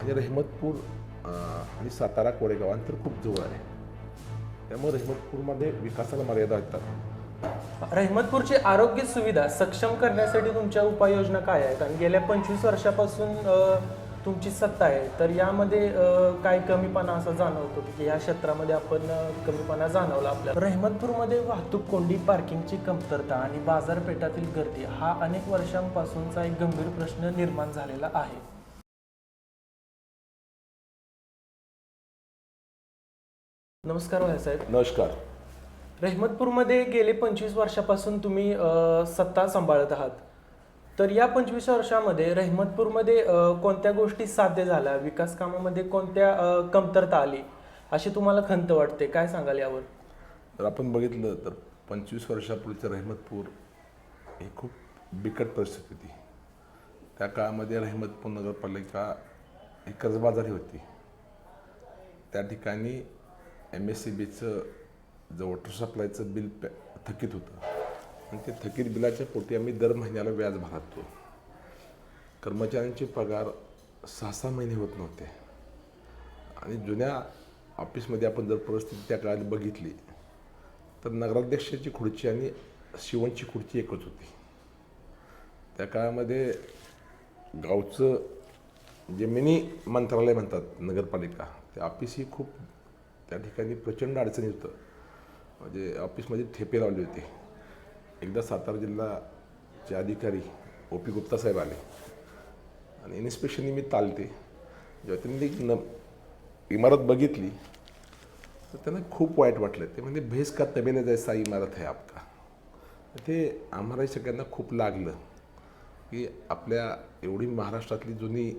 आणि रहिमतपूर आणि सातारा कोरेगाव अंतर खूप जवळ आहे. त्यामुळे रहिमतपूरमध्ये विकासाला मर्यादा येतात. रहिमतपूरची आरोग्य सुविधा सक्षम करण्यासाठी तुमच्या उपाययोजना काय आहेत? आणि गेल्या पंचवीस वर्षापासून तुमची सत्ता आहे. तर यामध्ये काय कमीपणा असा जाणवतो की या क्षेत्रामध्ये आपण कमीपणा जाणवला आपल्या रहमतपूरमध्ये वाहतूक कोंडी पार्किंगची कमतरता आणि बाजारपेठातील गर्दी हा अनेक वर्षांपासूनचा एक गंभीर प्रश्न निर्माण झालेला आहे. नमस्कार साहेब. नमस्कार. रहिमतपूरमध्ये गेले पंचवीस वर्षापासून तुम्ही अ, सत्ता सांभाळत आहात. तर या पंचवीस वर्षामध्ये रहिमतपूरमध्ये अ, कोणत्या गोष्टी साध्य झाल्या? विकास कामामध्ये कोणत्या अ, कमतरता आली? अशी तुम्हाला खंत वाटते. काय सांगाल यावर? तर आपण बघितलं तर पंचवीस वर्षापूर्वीचं रहिमतपूर ही खूप बिकट परिस्थिती होती. त्या काळामध्ये रहिमतपूर नगरपालिका ही कर्जबाजारी होती. त्या ठिकाणी एम एस सी बीचं जे वॉटर सप्लायचं बिल पॅ थकीत होतं. आणि ते थकीत बिलाच्या पोटी आम्ही दर महिन्याला व्याज भरतो. कर्मचाऱ्यांचे पगार सहा सहा महिने होत नव्हते. आणि जुन्या ऑफिसमध्ये आपण जर परिस्थिती त्या काळात बघितली तर नगराध्यक्षाची खुर्ची आणि शिवणची खुर्ची एकच होती. त्या काळामध्ये गावचं जे मिनी मंत्रालय म्हणतात नगरपालिका ते ऑफिस ही खूप त्या ठिकाणी प्रचंड अडचणी होतं. म्हणजे ऑफिसमध्ये ठेपे लावले होते. एकदा सातारा जिल्हाचे अधिकारी ओ पी गुप्ता साहेब आले. आणि इन्स्पेक्शन निमित्त आलते जेव्हा त्यांनी एक न इमारत बघितली तर त्यांना खूप वाईट वाटलं. ते म्हणजे भेस का तबेले जैसा इमारत आहे आपका? ते आम्हाला सगळ्यांना खूप लागलं की आपल्या एवढी महाराष्ट्रातली जुनी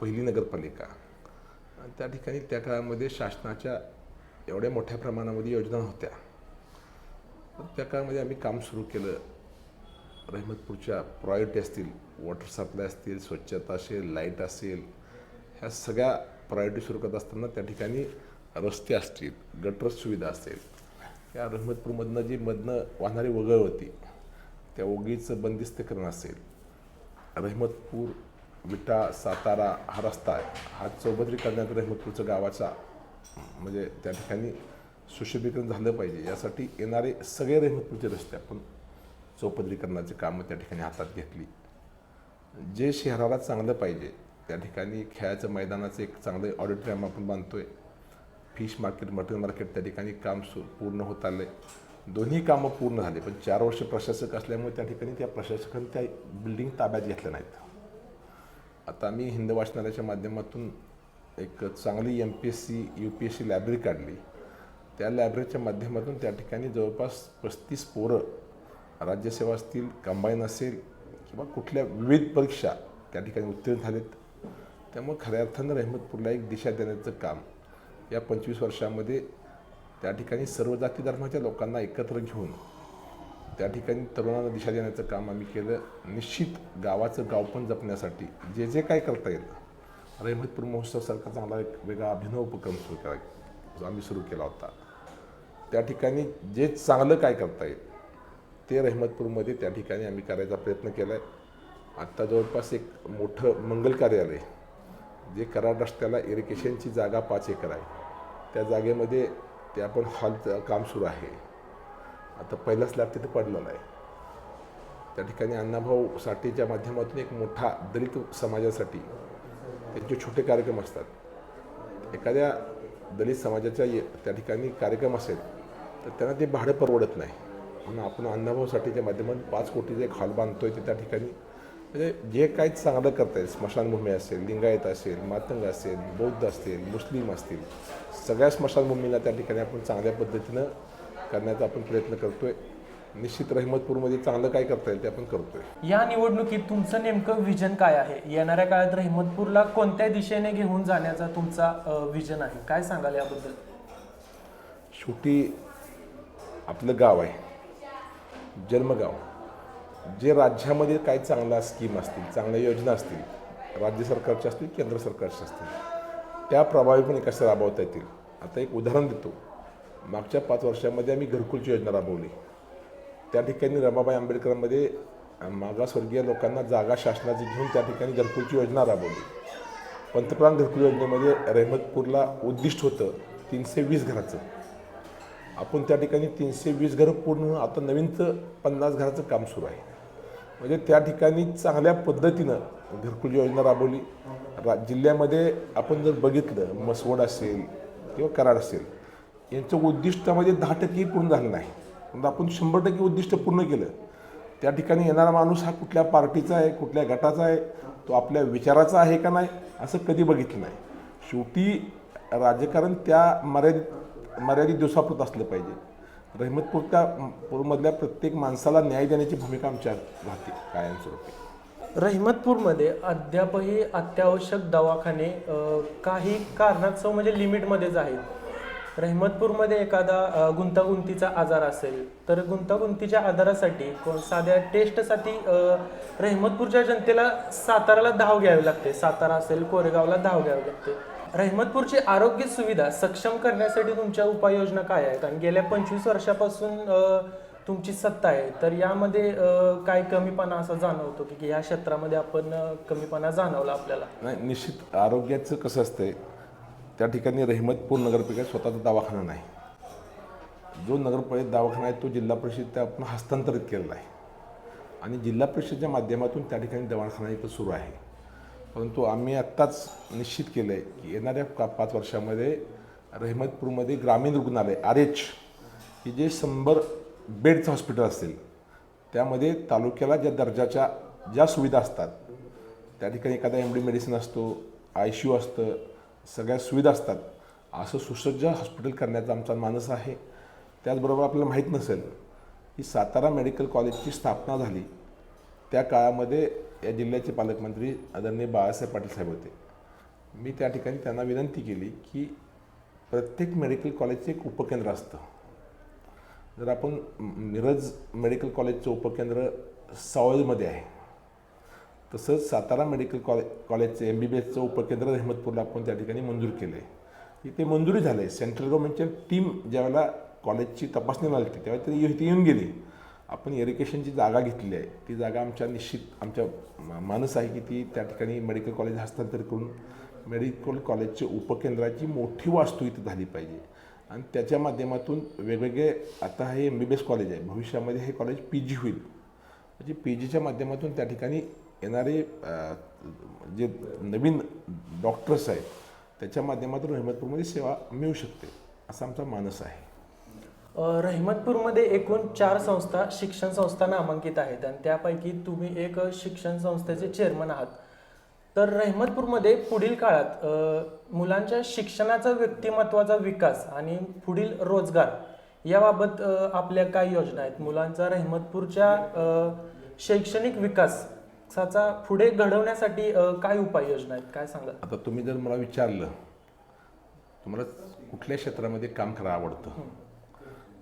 पहिली नगरपालिका आणि त्या ठिकाणी त्या काळामध्ये शासनाच्या एवढ्या मोठ्या प्रमाणामध्ये योजना होत्या. तर त्या काळामध्ये आम्ही काम सुरू केलं. रहिमतपूरच्या प्रायोरिटी असतील वॉटर सप्लाय असतील स्वच्छता असेल लाइट असेल ह्या सगळ्या प्रायोरिटी सुरू करत असताना त्या ठिकाणी रस्ते असतील गटर सुविधा असेल. या रहिमतपूरमधनं जी मधनं वाहणारी वगळ होती त्या ओगीचं बंदिस्तकरण असेल. रहिमतपूर विटा सातारा हा रस्ता आहे. हा चौबदरी करण्यात रहमतपूरचं गावाचा म्हणजे त्या ठिकाणी सुशोभीकरण झालं पाहिजे. यासाठी येणारे सगळे रेहमतपूरचे रस्ते आपण चौपदरीकरणाची कामं त्या ठिकाणी हातात घेतली. जे शहराला चांगलं पाहिजे त्या ठिकाणी खेळाचं मैदानाचं एक चांगलं ऑडिटोरियम आपण बांधतो आहे फिश मार्केट मटन मार्केट त्या ठिकाणी काम सु पूर्ण होत आलं आहे दोन्ही कामं पूर्ण झाले पण चार वर्ष प्रशासक असल्यामुळे त्या ठिकाणी त्या प्रशासकांनी त्या बिल्डिंग ताब्यात घेतल्या नाहीत. आता मी हिंद वाचनालयाच्या माध्यमातून एक चांगली M P S C U P S C library काढली. त्या लायब्ररीच्या माध्यमातून त्या ठिकाणी जवळपास पस्तीस पोरं राज्यसेवा असतील कंबाईन असेल किंवा कुठल्या विविध परीक्षा त्या ठिकाणी उत्तीर्ण झालेत. त्यामुळे खऱ्या अर्थानं रहमतपूरला एक दिशा देण्याचं काम या पंचवीस वर्षामध्ये त्या ठिकाणी सर्व जाती धर्माच्या लोकांना एकत्र घेऊन त्या ठिकाणी तरुणांना दिशा देण्याचं काम आम्ही केलं. निश्चित गावाचं गाव पण जपण्यासाठी जे जे काय करता येईल रहमतपूर महोत्सवासारखा चांगला एक वेगळा अभिनव उपक्रम सुरू केला. जो आम्ही सुरू केला होता. त्या ठिकाणी जे चांगलं काय करता येईल ते रहमतपूरमध्ये त्या ठिकाणी आम्ही करायचा प्रयत्न केला आहे आत्ता जवळपास एक मोठं मंगल कार्यालय जे कराड रस्त्याला इरिगेशनची जागा पाच एकर आहे. त्या जागेमध्ये ते आपण हॉलचं काम सुरू आहे. आता पहिला स्लॅब तिथे पडलेला आहे. त्या ठिकाणी अण्णाभाऊ साठेच्या माध्यमातून एक मोठा दलित समाजासाठी त्यांचे छोटे कार्यक्रम असतात. एखाद्या दलित समाजाच्या ये त्या ठिकाणी कार्यक्रम असेल तर त्यांना ते भाडं परवडत नाही. म्हणून आपण अण्णाभाऊ माध्यमातून पाच कोटीचा एक हॉल आहे ते त्या ठिकाणी. म्हणजे जे काही चांगलं करता येईल स्मशानभूमी असेल लिंगायत असेल मातंग असेल बौद्ध असतील मुस्लिम असतील सगळ्या स्मशानभूमीला त्या ठिकाणी आपण चांगल्या पद्धतीनं करण्याचा आपण प्रयत्न करतो आहे निश्चित रहमतपूरमध्ये चांगलं काय करता येईल ते आपण करतोय. या निवडणुकीत तुमचं नेमकं विजन काय आहे? येणाऱ्या काळात रहिमतपूरला कोणत्या दिशेने घेऊन जाण्याचा तुमचा विजन आहे? काय सांगाल याबद्दल? शेवटी आपलं गाव आहे. जन्मगाव. जे राज्यामध्ये काही चांगल्या स्कीम असतील चांगल्या योजना असतील राज्य सरकारच्या असतील केंद्र सरकारच्या असतील त्या प्रभावीपणे कशा राबवता येतील. आता एक उदाहरण देतो. मागच्या पाच वर्षामध्ये आम्ही घरकुलची योजना राबवली. त्या ठिकाणी रमाबाई आंबेडकरांमध्ये मागासवर्गीय लोकांना जागा शासनाची घेऊन त्या ठिकाणी घरकुलची योजना राबवली. पंतप्रधान घरकुल योजनेमध्ये रहमतपूरला उद्दिष्ट होतं तीनशे वीस घराचं. आपण त्या ठिकाणी तीनशे वीस घरं पूर्ण होऊन आता नवीनचं पन्नास घराचं काम सुरू आहे. म्हणजे त्या ठिकाणी चांगल्या पद्धतीनं घरकुल योजना राबवली. रा जिल्ह्यामध्ये आपण जर बघितलं मसवड असेल किंवा कराड असेल यांचं उद्दिष्टामध्ये दहा टक्के पूर्ण झालं नाही. पण आपण शंभर टक्के उद्दिष्ट पूर्ण केलं. त्या ठिकाणी येणारा माणूस हा कुठल्या पार्टीचा आहे कुठल्या गटाचा आहे तो आपल्या विचाराचा आहे का नाही असं कधी बघितलं नाही. शेवटी राजकारण त्या मर्यादित मर्यादित दिवसापुरत असलं पाहिजे. रहमतपूर त्या पूरमधल्या प्रत्येक माणसाला न्याय देण्याची भूमिका आमच्या राहते कायमस्वरूपी. रहिमतपूरमध्ये अद्यापही अत्यावश्यक दवाखाने काही कारणास्तव म्हणजे लिमिटमध्येच आहेत. रहिमतपूरमध्ये एखादा गुंतागुंतीचा आजार असेल तर गुंतागुंतीच्या आजारासाठी कोण साध्या टेस्टसाठी रहिमतपूरच्या जनतेला साताराला धाव घ्यावी लागते. सातारा असेल कोरेगावला धाव घ्यावी लागते. रहिमतपूरची आरोग्य सुविधा सक्षम करण्यासाठी तुमच्या उपाययोजना काय आहेत? आणि गेल्या पंचवीस वर्षापासून तुमची सत्ता आहे. तर यामध्ये काय कमीपणा असा जाणवतो की या क्षेत्रामध्ये आपण कमीपणा जाणवला आपल्याला? नाही निश्चित आरोग्याचं कसं असतंय त्या ठिकाणी रहिमतपूर नगरपालिकेत स्वतःचा दवाखाना नाही. जो नगरपालिकेत दवाखाना आहे तो जिल्हा परिषद त्या आपण हस्तांतरित केलेला आहे. आणि जिल्हा परिषदेच्या माध्यमातून त्या ठिकाणी दवाखाना इथं सुरू आहे. परंतु आम्ही आत्ताच निश्चित केलं आहे की येणाऱ्या का पाच वर्षामध्ये रहिमतपूरमध्ये ग्रामीण रुग्णालय आर एच हे जे शंभर बेडचं हॉस्पिटल असेल त्यामध्ये तालुक्याला ज्या दर्जाच्या ज्या सुविधा असतात त्या ठिकाणी एखादा एम डी मेडिसिन असतो आय सी यू असतं सगळ्या सुविधा असतात. असं सुसज्ज हॉस्पिटल करण्याचा आमचा मानस आहे. त्याचबरोबर आपल्याला माहीत नसेल की सातारा मेडिकल कॉलेजची स्थापना झाली. त्या काळामध्ये या जिल्ह्याचे पालकमंत्री आदरणीय बाळासाहेब पाटील साहेब होते. मी त्या ठिकाणी त्यांना विनंती केली की प्रत्येक मेडिकल कॉलेजचं एक उपकेंद्र असतं. जर आपण मिरज मेडिकल कॉलेजचं उपकेंद्र सावळमध्ये आहे तसंच सातारा मेडिकल कॉले कॉलेजचं एम बी बी एसचं उपकेंद्र अहमदपूरला आपण त्या ठिकाणी मंजूर केलं आहे. इथे मंजुरी झालं आहे. सेंट्रल गव्हर्नमेंटच्या टीम ज्यावेळेला कॉलेजची तपासणी झाली होती त्यावेळेला ती इथे येऊन गेली आपण इरिगेशनची जागा घेतली आहे. ती जागा आमच्या निश्चित आमच्या मा- मानस आहे की ती त्या ठिकाणी मेडिकल कॉलेज हस्तांतरित करून मेडिकल कॉलेजचे उपकेंद्राची मोठी वास्तू इथं झाली पाहिजे. आणि त्याच्या माध्यमातून वेगवेगळे आता हे M B B S college आहे. भविष्यामध्ये हे कॉलेज पी जी होईल. म्हणजे पी जीच्या माध्यमातून त्या ठिकाणी येणारे जे नवीन डॉक्टर्स आहेत त्याच्या माध्यमातून रहिमतपूरमध्ये सेवा मिळू शकते असा आमचा मानस आहे. रहिमतपूरमध्ये एकूण चार संस्था शिक्षण संस्था नामांकित आहेत आणि त्यापैकी तुम्ही एक शिक्षण संस्थेचे चेअरमन आहात. तर रहिमतपूरमध्ये पुढील काळात मुलांच्या शिक्षणाचा व्यक्तिमत्वाचा विकास आणि पुढील रोजगार याबाबत आपल्या काय योजना आहेत? मुलांचा रहिमतपूरच्या शैक्षणिक विकास विकासाचा पुढे घडवण्यासाठी अ, काय उपाययोजना आहेत? काय सांगा आता तुम्ही जर मला विचारलं तुम्हाला कुठल्या क्षेत्रामध्ये काम करायला आवडतं?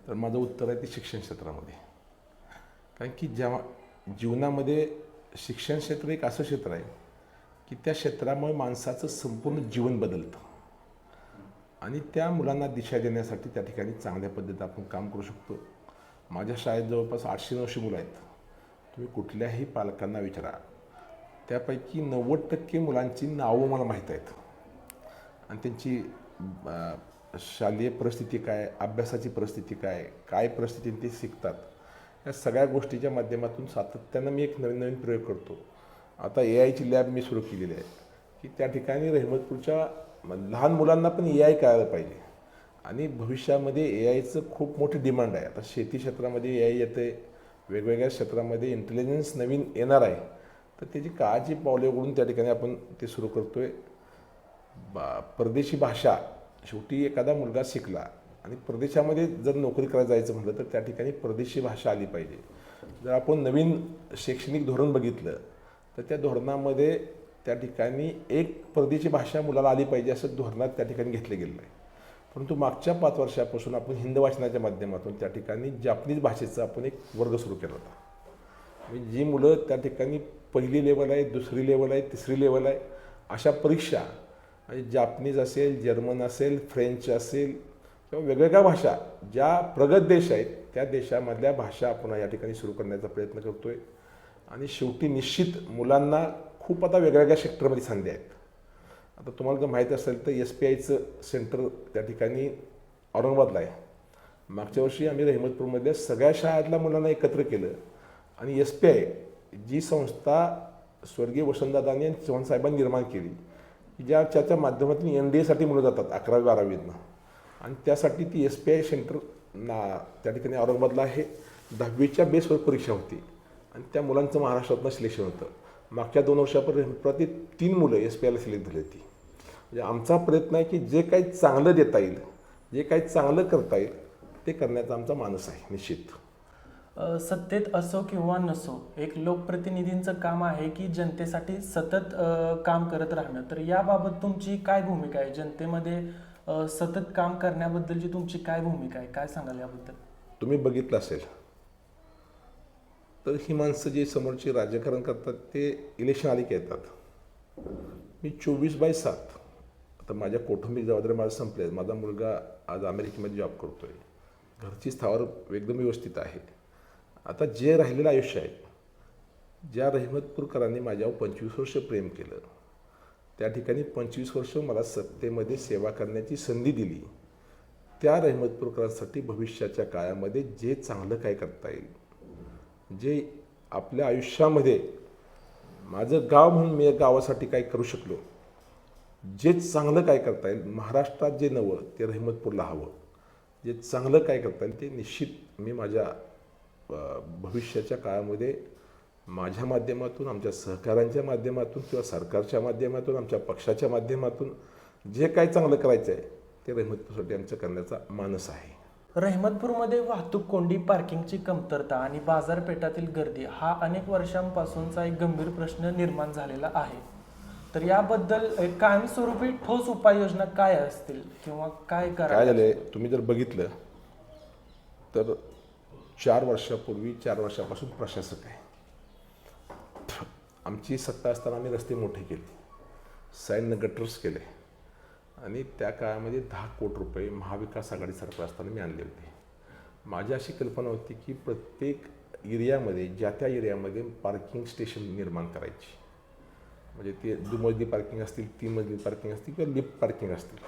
तर माझं उत्तर आहे ते शिक्षण क्षेत्रामध्ये. कारण की जेव्हा जीवनामध्ये शिक्षण क्षेत्र एक असं क्षेत्र आहे की त्या क्षेत्रामुळे माणसाचं संपूर्ण जीवन बदलतं. आणि त्या मुलांना दिशा देण्यासाठी त्या ठिकाणी चांगल्या पद्धतीत आपण काम करू शकतो. माझ्या शाळेत जवळपास आठशे नऊशे मुलं आहेत. तुम्ही कुठल्याही पालकांना विचारा. त्यापैकी नव्वद टक्के मुलांची नावं मला माहीत आहेत. आणि त्यांची शालेय परिस्थिती काय अभ्यासाची परिस्थिती काय काय परिस्थितीने ते शिकतात. या सगळ्या गोष्टीच्या माध्यमातून सातत्यानं मी एक नवीन नवीन प्रयोग करतो. आता ए आयची लॅब मी सुरू केलेली आहे. की त्या ठिकाणी रहमतपूरच्या लहान मुलांना पण ए आय कळायला पाहिजे. आणि भविष्यामध्ये ए आयचं खूप मोठी डिमांड आहे. आता शेती क्षेत्रामध्ये ए आय येते वेगवेगळ्या क्षेत्रामध्ये इंटेलिजन्स नवीन येणार आहे. तर त्याची काळाची पावले उघडून त्या ठिकाणी आपण ते सुरू करतो आहे बा परदेशी भाषा शेवटी एखादा मुलगा शिकला आणि परदेशामध्ये जर नोकरी करायला जायचं म्हटलं तर त्या ठिकाणी परदेशी भाषा आली पाहिजे. जर आपण नवीन शैक्षणिक धोरण बघितलं तर त्या धोरणामध्ये त्या ठिकाणी एक परदेशी भाषा मुलाला आली पाहिजे असं धोरणात त्या ठिकाणी घेतलं गेलं आहे. परंतु मागच्या पाच वर्षापासून आपण हिंद वाचनाच्या माध्यमातून त्या ठिकाणी जापनीज भाषेचा आपण एक वर्ग सुरू केला होता. म्हणजे जी मुलं त्या ठिकाणी पहिली लेवल आहे दुसरी लेवल आहे तिसरी लेवल आहे अशा परीक्षा म्हणजे जापनीज असेल जर्मन असेल फ्रेंच असेल किंवा वेगवेगळ्या भाषा ज्या प्रगत देश आहेत त्या देशामधल्या भाषा आपण या ठिकाणी सुरू करण्याचा प्रयत्न करतोय. आणि शेवटी निश्चित मुलांना खूप आता वेगवेगळ्या सेक्टरमध्ये संधी आहेत. आता तुम्हाला जर माहीत असेल तर एस पी आयचं सेंटर त्या ठिकाणी औरंगाबादला आहे. मागच्या वर्षी आम्ही रहिमतपूरमधल्या सगळ्या शाळेतल्या मुलांना एकत्र केलं. आणि एस पी आय जी संस्था स्वर्गीय वसंतदादांनी आणि चव्हाण साहेबांनी निर्माण केली की ज्या ज्याच्या माध्यमातून एन डी एसाठी मुलं जातात अकरावी बारावीतनं. आणि त्यासाठी ती एस पी आय सेंटर ना त्या ठिकाणी औरंगाबादला आहे. दहावीच्या बेसवर परीक्षा होती. आणि त्या मुलांचं महाराष्ट्रातनं सिलेक्शन होतं. मागच्या दोन वर्षापर्यंत प्रति तीन मुलं एस पी आयला सिलेक्ट झाली होती. म्हणजे आमचा प्रयत्न आहे की जे काही चांगलं देता येईल जे काही चांगलं करता येईल ते करण्याचा आमचा मानस आहे निश्चित. सत्तेत असो किंवा नसो एक लोकप्रतिनिधींचं काम आहे की जनतेसाठी सतत काम करत राहणं. तर याबाबत तुमची काय भूमिका आहे? जनतेमध्ये सतत काम करण्याबद्दलची तुमची काय भूमिका आहे? काय सांगाल याबद्दल? तुम्ही बघितलं असेल. तर ही माणसं जे समोरचे राजकारण करतात ते इलेक्शन आली की येतात. मी चोवीस बाय सात तर माझ्या कौटुंबिक जबाबदारी माझं संपले माझा मुलगा आज अमेरिकेमध्ये जॉब करतो आहे घरची स्थावर एकदम व्यवस्थित आहे. आता जे राहिलेलं आयुष्य आहे ज्या रहिमतपूरकरांनी माझ्यावर पंचवीस वर्ष प्रेम केलं त्या ठिकाणी पंचवीस वर्ष मला सत्तेमध्ये सेवा करण्याची संधी दिली त्या रहिमतपूरकरांसाठी भविष्याच्या काळामध्ये जे चांगलं काय करता येईल जे आपल्या आयुष्यामध्ये माझं गाव म्हणून मी या गावासाठी काय करू शकलो जे चांगलं काय करता येईल महाराष्ट्रात जे नवं ते रहिमतपूरला हवं. जे चांगलं काय करता येईल ते निश्चित मी माझ्या भविष्याच्या काळामध्ये माझ्या माध्यमातून आमच्या सहकाऱ्यांच्या माध्यमातून किंवा सरकारच्या माध्यमातून आमच्या पक्षाच्या माध्यमातून जे काय चांगलं करायचं आहे ते रहिमतपूरसाठी आमचं करण्याचा मानस आहे. रहमतपूरमध्ये वाहतूक कोंडी पार्किंगची कमतरता आणि बाजारपेठातील गर्दी हा अनेक वर्षांपासूनचा एक गंभीर प्रश्न निर्माण झालेला आहे. तर याबद्दल एक कायमस्वरूपी ठोस उपाययोजना काय असतील किंवा काय काय करा झालंय तुम्ही जर बघितलं तर चार वर्षापूर्वी चार वर्षापासून प्रशासक आहे. आमची सत्ता असताना आम्ही रस्ते मोठे केले साईन गटर्स केले आणि त्या काळामध्ये दहा कोटी रुपये महाविकास आघाडी सरकार असताना मी आणले होते. माझी अशी कल्पना होती की प्रत्येक एरियामध्ये ज्या त्या एरियामध्ये पार्किंग स्टेशन निर्माण करायची म्हणजे ते दुमजली पार्किंग असतील तीन मजली पार्किंग असतील किंवा लिफ्ट पार्किंग असतील.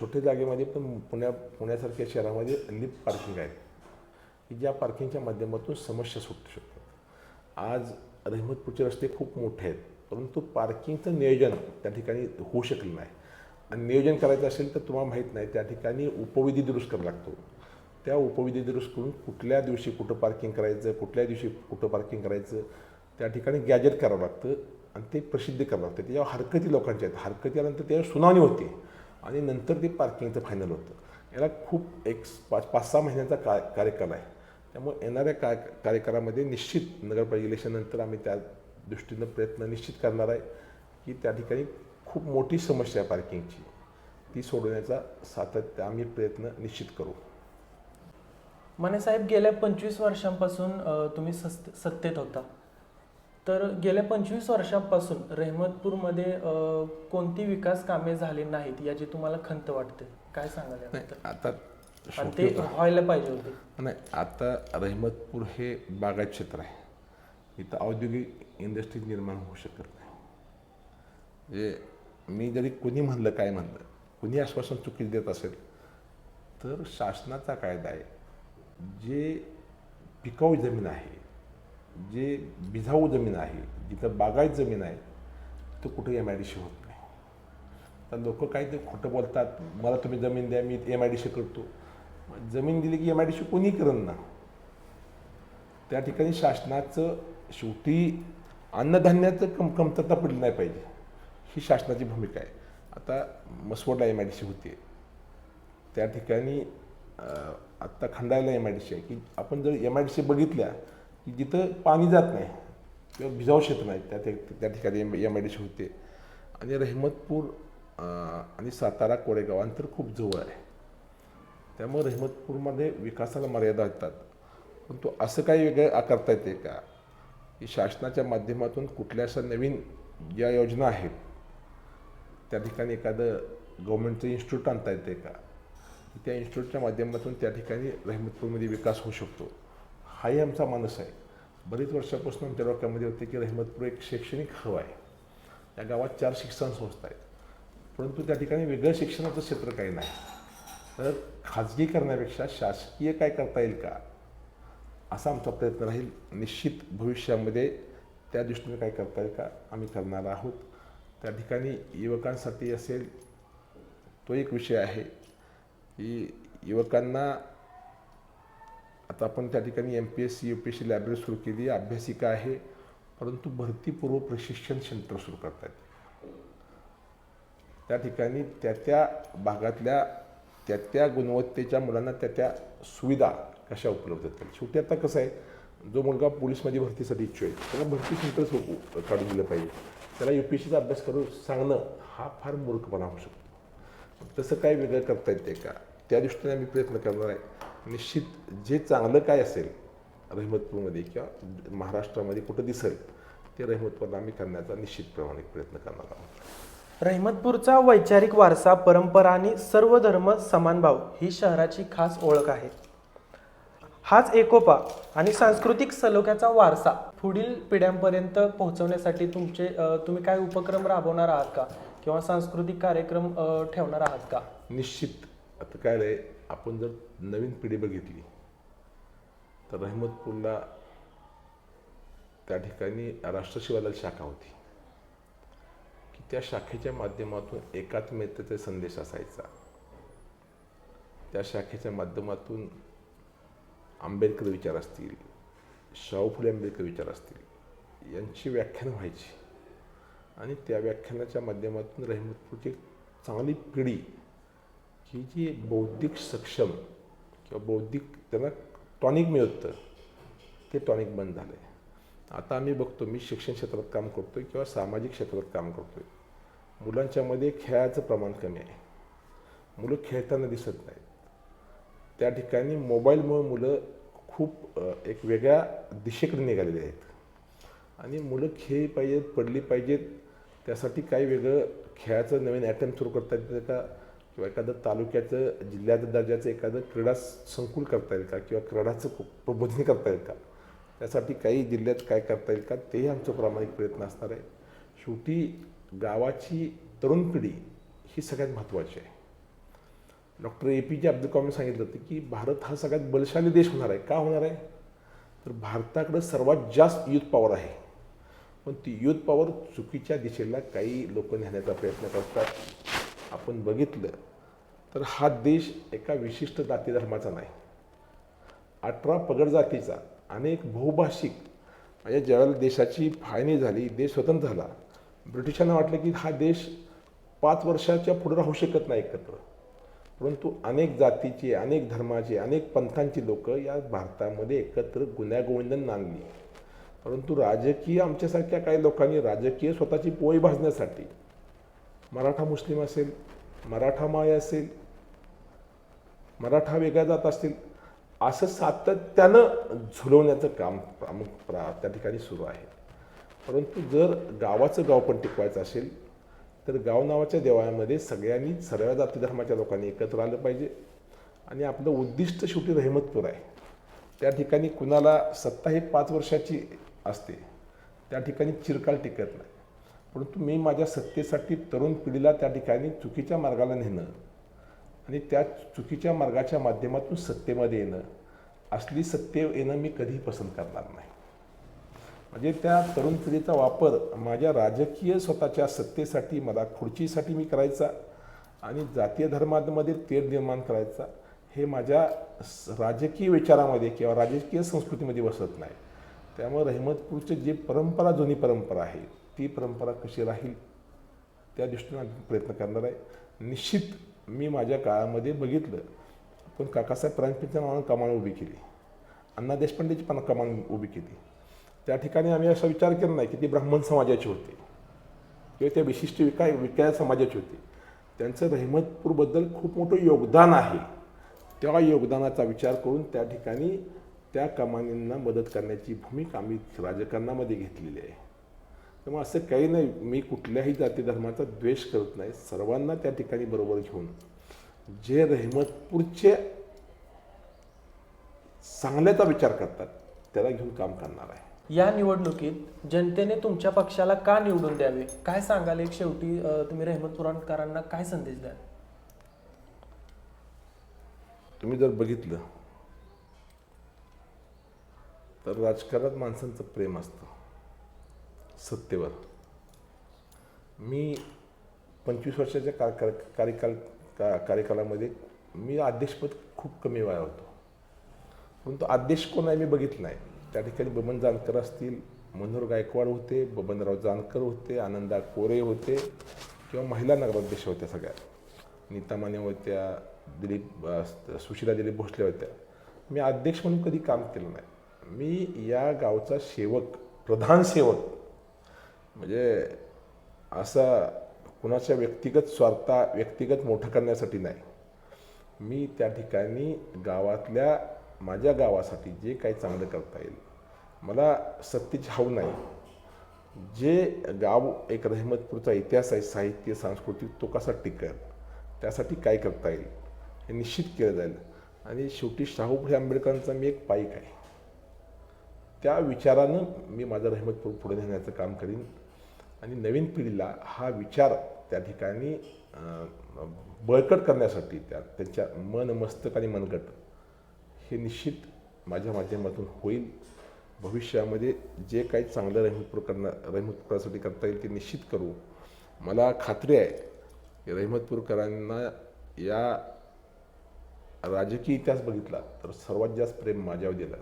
छोट्या जागेमध्ये पण पुण्या पुण्यासारख्या शहरामध्ये लिफ्ट पार्किंग आहेत. की ज्या पार्किंगच्या माध्यमातून समस्या सुटू शकतात. आज रहिमतपूरचे रस्ते खूप मोठे आहेत परंतु पार्किंगचं नियोजन त्या ठिकाणी होऊ शकलं नाही. आणि नियोजन करायचं असेल तर तुम्हाला माहीत नाही त्या ठिकाणी उपविधी दुरुस्त करावा लागतो. त्या उपविधी दुरुस्त करून कुठल्या दिवशी कुठं पार्किंग करायचं कुठल्या दिवशी कुठं पार्किंग करायचं त्या ठिकाणी गॅजेट करावं लागतं. आणि ते प्रसिद्ध करणार. होते त्याच्यावर हरकती लोकांच्या आहेत. हरकती आल्यानंतर त्यावर सुनावणी होते. आणि नंतर ते पार्किंगचं फायनल होतं. याला खूप एक पाच पाच सहा महिन्यांचा का कार्यकाल आहे. त्यामुळे येणाऱ्या का कार्यकालामध्ये निश्चित नगरपालिका इलेक्शननंतर आम्ही त्या दृष्टीनं प्रयत्न निश्चित करणार आहे की त्या ठिकाणी खूप मोठी समस्या आहे पार्किंगची. ती सोडवण्याचा सातत्य आम्ही प्रयत्न निश्चित करू. मने साहेब गेल्या पंचवीस वर्षांपासून तुम्ही सस्त- सत्तेत होता. तर गेल्या पंचवीस वर्षांपासून रहमतपूरमध्ये कोणती विकास कामे झाली नाहीत याची तुम्हाला खंत वाटते? काय सांगाल? आता आणि ते. व्हायला पाहिजे होते. नाही आता रहिमतपूर हे बागायत क्षेत्र आहे. इथं औद्योगिक इंडस्ट्री निर्माण होऊ शकत नाही. म्हणजे मी जरी कुणी म्हणलं काय म्हणलं कुणी आश्वासन चुकीचं देत असेल तर शासनाचा कायदा आहे. जे पिकाऊ जमीन आहे जे बिझाऊ जमीन आहे जिथं बागायत जमीन आहे तो कुठे एम आय डी सी होत नाही. तर लोक काय ते खोटं बोलतात मला तुम्ही जमीन द्या मी एम आय डी सी करतो. जमीन दिली की एम आय डी सी कोणी करन ना त्या ठिकाणी शासनाचं शेवटी अन्नधान्याचं कम कमतरता पडली नाही पाहिजे. ही शासनाची भूमिका आहे. आता मसवडला एम आय डी सी होते त्या ठिकाणी आत्ता खंडायला एम आय डी सी आहे. की आपण जर एम आय डी सी बघितल्या जिथं पाणी जात नाही किंवा भिजाऊ शेत नाही त्या त्या- त्या ठिकाणी M M I D C होते. आणि रहमतपूर आणि सातारा कोरेगाव अंतर खूप जवळ आहे. त्यामुळे रहमतपूरमध्ये विकासाला मर्यादा येतात परंतु असं काही वेगळं करता येते का? की शासनाच्या माध्यमातून कुठल्या अशा नवीन ज्या योजना आहेत त्या ठिकाणी एखादं गव्हर्मेंटचं इन्स्टिट्यूट आणता येते का त्या इन्स्टिट्यूटच्या माध्यमातून त्या ठिकाणी रहमतपूरमध्ये विकास होऊ शकतो. हाही आमचा मानस आहे. बरीच वर्षापासून आमच्या डोक्यामध्ये होते की रहमतपूर एक शैक्षणिक हव आहे. त्या गावात चार शिक्षण संस्था आहेत. परंतु त्या ठिकाणी वेगळं शिक्षणाचं क्षेत्र काही नाही. तर खाजगी करण्यापेक्षा शासकीय काय करता येईल का? असा आमचा प्रयत्न राहील. निश्चित भविष्यामध्ये त्या दृष्टीने काय करता येईल का? आम्ही करणार आहोत. त्या ठिकाणी युवकांसाठी असेल तो एक विषय आहे की युवकांना आता आपण त्या ठिकाणी M P S C U P S C library सुरू केली अभ्यासिका आहे परंतु भरतीपूर्व प्रशिक्षण सेंटर सुरू करतात त्या ठिकाणी त्या त्या भागातल्या त्या त्या गुणवत्तेच्या मुलांना त्या त्या सुविधा कशा उपलब्ध होतात शेवटी आता कसं आहे जो मुलगा पोलीसमध्ये भरतीसाठी इच्छुक आहे त्याला भरती सेंटर सुरू काढून दिलं पाहिजे. त्याला यू पी एस सीचा अभ्यास करून सांगणं हा फार मूर्खपणा होऊ शकतो. तसं काय वेगळं करता येते का? त्या दृष्टीने आम्ही प्रयत्न करणार आहे. निश्चित जे चांगलं काय असेल रहिमतपूरमध्ये किंवा महाराष्ट्रामध्ये कुठं दिसेल ते रहिमतपूरला आम्ही करण्याचा निश्चित प्रामाणिक प्रयत्न करणार आहोत. रहिमतपूरचा वैचारिक वारसा परंपरा आणि सर्व धर्म समानभाव ही शहराची खास ओळख आहे. हाच एकोपा आणि सांस्कृतिक सलोख्याचा वारसा पुढील पिढ्यांपर्यंत पोहोचवण्यासाठी तुमचे तुम्ही काय उपक्रम राबवणार आहात का? किंवा सांस्कृतिक कार्यक्रम ठेवणार आहात का? निश्चित. आता काय आपण जर नवीन पिढी बघितली तर रहमतपूरला त्या ठिकाणी राष्ट्रशिवाला शाखा होती. की त्या शाखेच्या माध्यमातून एकात्मतेचा संदेश असायचा. त्या शाखेच्या माध्यमातून आंबेडकर विचार असतील शाहू फुले आंबेडकर विचार असतील यांची व्याख्यानं व्हायची. आणि त्या व्याख्यानाच्या माध्यमातून रहमतपूरची एक चांगली पिढी की जी बौद्धिक सक्षम किंवा बौद्धिक त्यांना टॉनिक मिळतं ते टॉनिक बंद झालं आहे आता आम्ही बघतो मी शिक्षण क्षेत्रात काम करतो आहे किंवा सामाजिक क्षेत्रात काम करतो आहे मुलांच्यामध्ये खेळाचं प्रमाण कमी आहे. मुलं खेळताना दिसत नाहीत. त्या ठिकाणी मोबाईलमुळे मुलं खूप एक वेगळ्या दिशेकडे निघालेली आहेत. आणि मुलं खेळली पाहिजेत पडली पाहिजेत त्यासाठी काही वेगळं खेळाचं नवीन ॲटम सुरू करता येतं का? किंवा एखादं तालुक्याचं जिल्ह्याचं दर्जाचं एखादं क्रीडा संकुल करता येईल का? किंवा क्रीडाचं प्रबोधन करता येईल का? त्यासाठी काही जिल्ह्यात काय करता येईल का? तेही आमचं प्रामाणिक प्रयत्न असणार आहे. शेवटी गावाची तरुण पिढी ही सगळ्यात महत्त्वाची आहे. डॉक्टर ए पी जे अब्दुल कलाम सांगितलं होतं की भारत हा सगळ्यात बलशाली देश होणार आहे. का होणार आहे? तर भारताकडं सर्वात जास्त युथ पॉवर आहे. पण ती युथ पॉवर चुकीच्या दिशेला काही लोक नेण्याचा प्रयत्न करतात. आपण बघितलं तर हा देश एका विशिष्ट जाती धर्माचा नाही. अठरा पगड जातीचा अनेक बहुभाषिक म्हणजे ज्यावेळेला देशाची फाळणी झाली देश स्वतंत्र झाला ब्रिटिशांना वाटलं की हा देश पाच वर्षाच्या पुढे राहू शकत नाही एकत्र. परंतु अनेक जातीचे अनेक धर्माचे अनेक पंथांची लोक या भारतामध्ये एकत्र गुन्ह्यागोविंदन नांदली. परंतु राजकीय आमच्यासारख्या काही लोकांनी राजकीय स्वतःची पोळी भाजण्यासाठी मराठा मुस्लिम असेल मराठा माय असेल मराठा वेगळ्या जात असतील असं सातत्यानं झुलवण्याचं काम प्रामुख प्रा त्या ठिकाणी सुरू आहे. परंतु जर गावाचं गाव पण टिकवायचं असेल तर गाव नावाच्या देवळामध्ये सगळ्यांनी सर्व जाती धर्माच्या लोकांनी एकत्र आलं पाहिजे. आणि आपलं उद्दिष्ट शेवटी रहमतपूर आहे. त्या ठिकाणी कुणाला सत्ता ही पाच वर्षाची असते. त्या ठिकाणी चिरकाल टिकत नाही. परंतु मी माझ्या सत्तेसाठी तरुण पिढीला त्या ठिकाणी चुकीच्या मार्गाला नेणं आणि त्या चुकीच्या मार्गाच्या माध्यमातून सत्तेमध्ये येणं. असली सत्ते येणं मी कधीही पसंत करणार नाही. म्हणजे त्या तरुण पिढीचा वापर माझ्या राजकीय स्वतःच्या सत्तेसाठी मला खुर्चीसाठी मी करायचा आणि जातीय धर्मामध्ये तेर निर्माण करायचा हे माझ्या राजकीय विचारामध्ये किंवा राजकीय संस्कृतीमध्ये बसत नाही. त्यामुळे रहमतपूरची जी परंपरा जुनी परंपरा आहे ती परंपरा कशी राहील त्या दृष्टीने आम्ही प्रयत्न करणार आहे. निश्चित मी माझ्या काळामध्ये बघितलं पण काकासाहेब परांजपेच्या नावानं कमान उभी केली. अण्णा देशपांडेची पण कमान उभी केली. त्या ठिकाणी आम्ही असा विचार केला नाही की ती ब्राह्मण समाजाची होती किंवा त्या विशिष्ट विकाय विकाय समाजाची होती. त्यांचं रहमतपूरबद्दल खूप मोठं योगदान आहे. त्या योगदानाचा विचार करून त्या ठिकाणी त्या कमानींना मदत करण्याची भूमिका आम्ही राजकारणामध्ये घेतलेली आहे. त्यामुळे असं काही नाही मी कुठल्याही जाती धर्माचा द्वेष करत नाही. सर्वांना त्या ठिकाणी बरोबर घेऊन जे रहमतपूरचे चांगल्याचा विचार करतात त्याला घेऊन काम करणार आहे. या निवडणुकीत जनतेने तुमच्या पक्षाला का निवडून द्यावे? काय सांगाल? एक शेवटी तुम्ही रहमतपुराणकरांना काय संदेश द्याल? तुम्ही जर बघितलं तर राजकारणात माणसांचं प्रेम असतं. सत्तेवर मी पंचवीस वर्षाच्या कार कार कार्यकाल का कार्यकालामध्ये मी अध्यक्षपद खूप कमी वेळा होतो. परंतु अध्यक्ष कोण आहे मी बघितलं नाही. त्या ठिकाणी बबन जानकर असतील मनोहर गायकवाड होते बबनराव जानकर होते आनंदा कोरे होते किंवा महिला नगराध्यक्ष होत्या सगळ्या. नीता माने होत्या दिलीप अ, सुशिला दिलीप भोसले होत्या. मी अध्यक्ष म्हणून कधी काम केलं नाही. मी या गावचा सेवक प्रधान सेवक म्हणजे असा कुणाच्या व्यक्तिगत स्वार्था व्यक्तिगत मोठं करण्यासाठी नाही. मी त्या ठिकाणी गावातल्या माझ्या गावासाठी जे काही चांगलं करता येईल मला सत्तेची हाव नाही. जे गाव एक रहमतपूरचा इतिहास आहे साहित्य सांस्कृतिक तो कसा टिकेल त्यासाठी काय करता येईल हे निश्चित केलं जाईल. आणि शेवटी शाहू फुले आंबेडकरांचा मी एक पाईक आहे. त्या विचारानं मी माझं रहमतपूर पुढे नेण्याचं काम करीन. आणि नवीन पिढीला हा विचार त्या ठिकाणी बळकट करण्यासाठी त्या त्यांच्या मन मस्तक आणि मनगट हे निश्चित माझ्या माध्यमातून होईल. भविष्यामध्ये जे काही चांगलं रहिमतपूर करणं रहिमतपुरासाठी करता येईल ते निश्चित करू. मला खात्री आहे की या राजकीय इतिहास बघितला तर सर्वात जास्त प्रेम माझ्यावर दिलं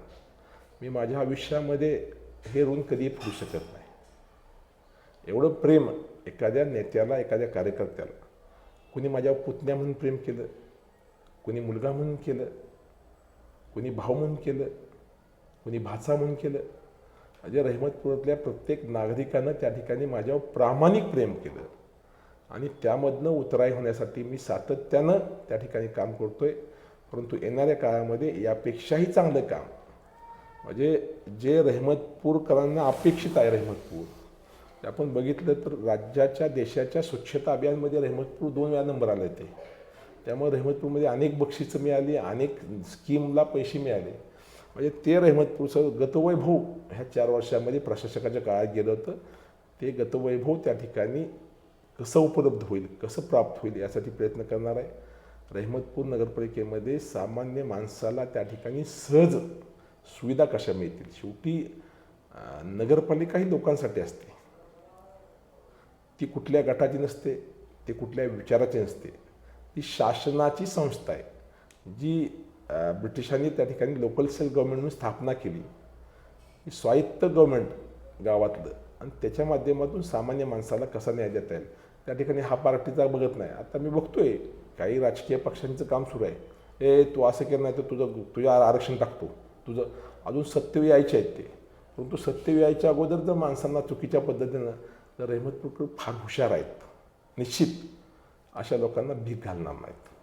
मी माझ्या आयुष्यामध्ये हे ऋण कधीही फेडू शकत नाही. एवढं प्रेम एखाद्या नेत्याला एखाद्या कार्यकर्त्याला. कुणी माझ्या पुतण्या म्हणून प्रेम केलं कुणी मुलगा म्हणून केलं कुणी भाऊ म्हणून केलं कुणी भाचा म्हणून केलं. म्हणजे रहमतपुरातल्या प्रत्येक नागरिकानं त्या ठिकाणी माझ्यावर प्रामाणिक प्रेम केलं. आणि त्यामधनं उतराई होण्यासाठी मी सातत्यानं त्या ठिकाणी काम करतोय. परंतु येणाऱ्या काळामध्ये यापेक्षाही चांगलं काम. म्हणजे जे रहमतपूरकरांना अपेक्षित आहे रहमतपूर आपण बघितलं तर राज्याच्या देशाच्या स्वच्छता अभियानमध्ये रहमतपूर दोन वेळा नंबर आले ते. त्यामुळे रहमतपूरमध्ये अनेक बक्षिसं मिळाली अनेक स्कीमला पैसे मिळाले. म्हणजे ते रहमतपूरचं गतवैभव ह्या चार वर्षामध्ये प्रशासकाच्या काळात गेलं होतं. ते गतवैभव त्या ठिकाणी कसं उपलब्ध होईल कसं प्राप्त होईल यासाठी प्रयत्न करणार आहे. रहमतपूर नगरपालिकेमध्ये सामान्य माणसाला त्या ठिकाणी सहज सुविधा कशा मिळतील? शेवटी नगरपालिका ही लोकांसाठी असते. ती कुठल्या गटाची नसते ती कुठल्या विचाराची नसते. ती शासनाची संस्था आहे. जी ब्रिटिशांनी त्या ठिकाणी लोकल सेल्फ गव्हर्मेंट म्हणून स्थापना केली. ही स्वायत्त गव्हर्मेंट गावातलं. आणि त्याच्या माध्यमातून सामान्य माणसाला कसा न्याय देता येईल? त्या ठिकाणी हा पार्टीचा बघत नाही. आता मी बघतोय काही राजकीय पक्षांचं काम सुरू आहे. ए तू असं केलं नाही तर तुझं तुझ्या आरक्षण टाकतो. तुझं अजून सत्य यायचे आहेत ते. परंतु सत्य यायच्या अगोदर जर माणसांना चुकीच्या पद्धतीनं तर रहमतपूरकर फार हुशार आहेत. निश्चित अशा लोकांना भीक घालणार नाहीत